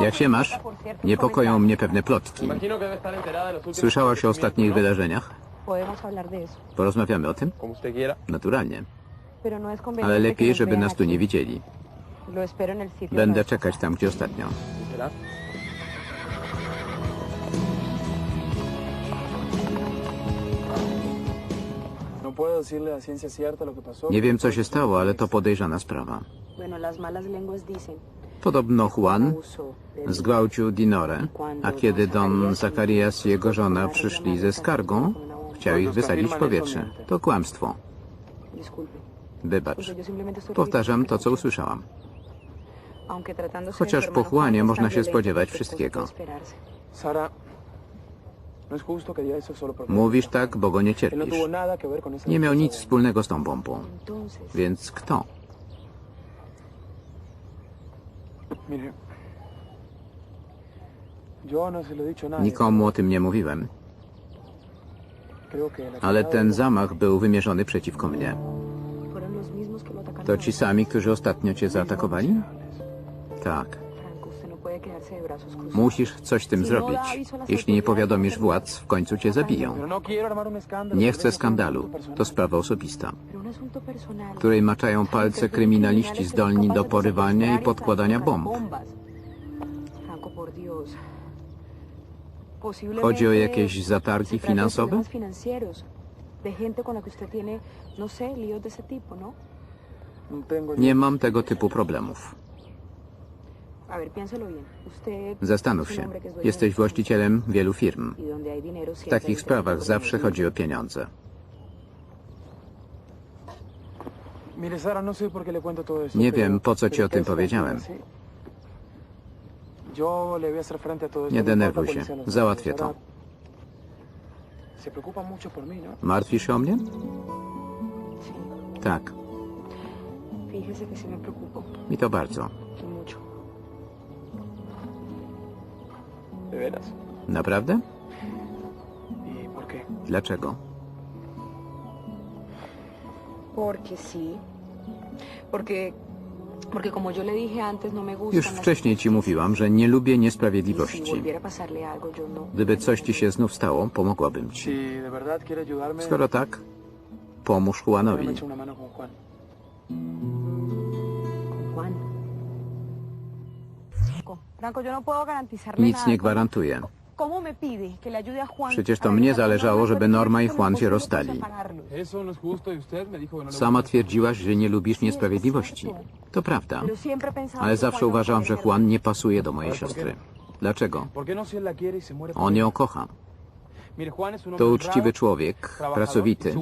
Jak się masz? Niepokoją mnie pewne plotki. Słyszałaś o ostatnich wydarzeniach? Porozmawiamy o tym? Naturalnie. no Ale lepiej, żeby nas tu nie widzieli. Będę czekać tam, gdzie ostatnio. No. Nie wiem, co się stało, ale to podejrzana sprawa. Podobno Juan zgwałcił Dinorę, a kiedy Don Zacharias i jego żona przyszli ze skargą, chciał ich wysadzić w powietrze. To kłamstwo. Wybacz. Powtarzam to, co usłyszałam. Chociaż po Juanie można się spodziewać wszystkiego. no. Mówisz tak, bo go nie no cierpisz. Nie miał nic wspólnego z tą bombą. Więc kto? Nikomu o tym nie mówiłem, ale ten zamach był wymierzony przeciwko mnie. To ci sami, którzy ostatnio cię zaatakowali? Tak. Musisz coś z tym zrobić. Jeśli nie powiadomisz władz, w końcu cię zabiją. No escándalo. Nie chcę skandalu. To sprawa osobista, której maczają palce kryminaliści zdolni do porywania i podkładania bomb. Chodzi o jakieś zatargi finansowe? no ¿no? Nie mam tego typu problemów. Zastanów się. Jesteś właścicielem wielu firm. y W takich sprawach zawsze chodzi o pieniądze. No. Nie wiem, po co ci o tym powiedziałem. Nie no denerwuj się. los Załatwię to. ¿no? Martwisz się o mnie? Tak. Mi to bardzo. Me gustan Już wcześniej ci mówiłam, że nie lubię Y niesprawiedliwości. yo no. Gdyby coś ci się znów stało, pomogłabym ci. Skoro tak, pomóż ¿por qué no Juanowi. Juan. Nic nada. nie gwarantuję. Przecież to mnie la zależało, żeby no Norma i Juan się rozstali. no y no Sama twierdziłaś, że nie lubisz niesprawiedliwości. To prawda. Ale zawsze no uważam, że Juan nie pasuje do mojej siostry. Dlaczego? ¿Por qué no y On ją kocha. To uczciwy człowiek, pracowity, y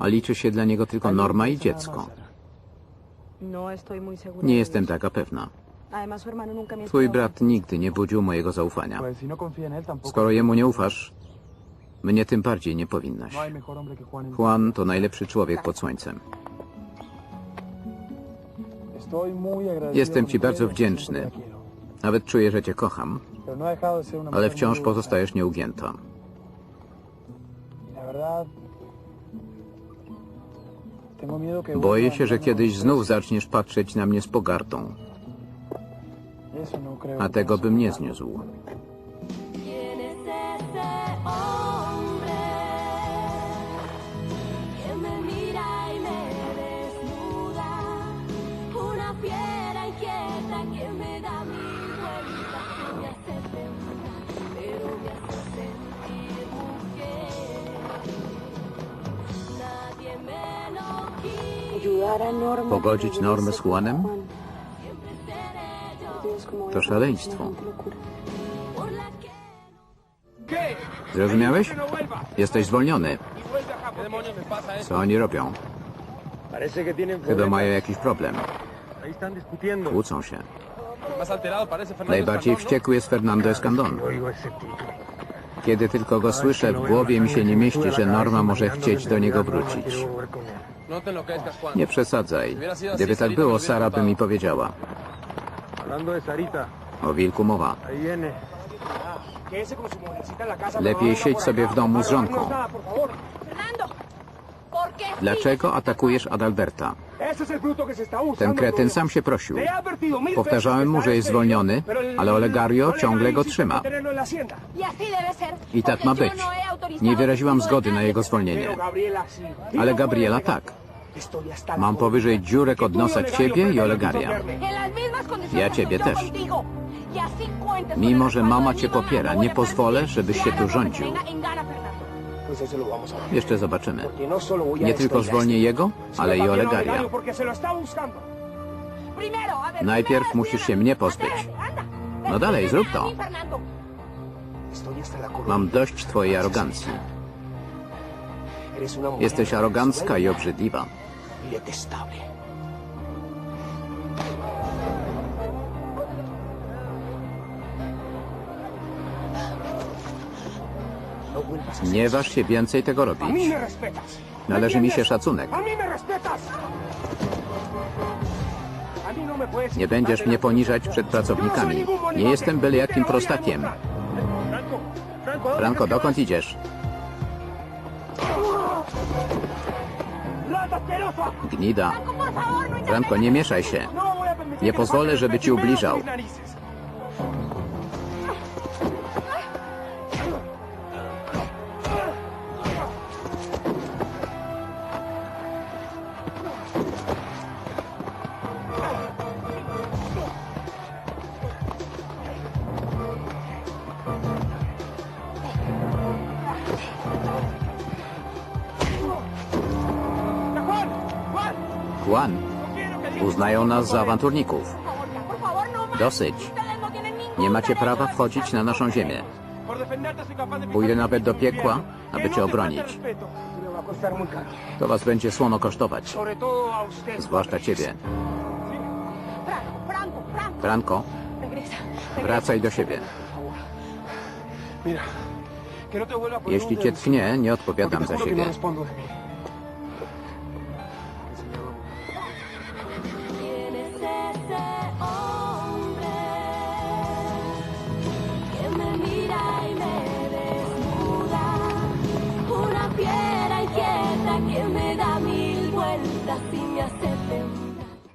a liczy się dla niego tylko no Norma i dziecko. No. Nie jestem taka pewna. Twój estado brat nigdy nie budził mojego zaufania. No. Skoro jemu nie ufasz, mnie tym bardziej nie powinnaś. No Juan. to najlepszy człowiek pod słońcem. Jestem ci bardzo wdzięczny. Nawet czuję, że cię kocham, no ale wciąż pozostajesz nieugięta. Boję się, że kiedyś znów zaczniesz patrzeć na mnie z pogardą, a tego bym nie zniósł. Pogodzić que Normę z Juanem? To szaleństwo. Zrozumiałeś? No. Jesteś zwolniony. Co oni robią? Chyba mają jakiś problem. Kłócą się. Najbardziej ¿no? wściekły jest Fernando Escandon. Kiedy tylko go słyszę, w głowie mi się nie mieści, że Norma może chcieć do niego wrócić. No. Nie przesadzaj. Gdyby tak było, Sara by mi powiedziała. Hablando de Sarita, O wilku mowa. Lepiej siedź sobie w domu z żonką. Por Porque sí. Dlaczego atakujesz Adalberta? Ten en kretyn sam się prosił. Powtarzałem mu, że jest zwolniony, ale Olegario ciągle go trzyma. Y. I tak ma być. no Nie wyraziłam zgody na jego zwolnienie. Ale no Gabriela tak. Mam powyżej dziurek od nosa ciebie i Olegaria. Ja ciebie też. Mimo, że mama cię popiera, nie pozwolę, żebyś się tu rządził. Jeszcze zobaczymy. Nie tylko zwolnię jego, ale i Olegaria. Najpierw musisz się mnie pozbyć. No dalej, zrób to. Mam dość twojej arogancji. Jesteś arogancka i obrzydliwa. Nie waż się więcej tego robić. Należy mi się szacunek. Nie będziesz mnie poniżać przed pracownikami. Nie jestem byle jakim prostakiem. Franco, Franco, ¿a dónde Franco, crees que dokąd idziesz? Gnida. Franco, nie mieszaj się. Nie pozwolę, żeby ci ubliżał. Juan, uznają nas za awanturników. Dosyć. Nie macie prawa wchodzić na naszą ziemię. Pójdę nawet do piekła, aby cię obronić. To was będzie słono kosztować. Zwłaszcza ciebie. Franco, wracaj do siebie. Jeśli cię tknie, nie odpowiadam za siebie.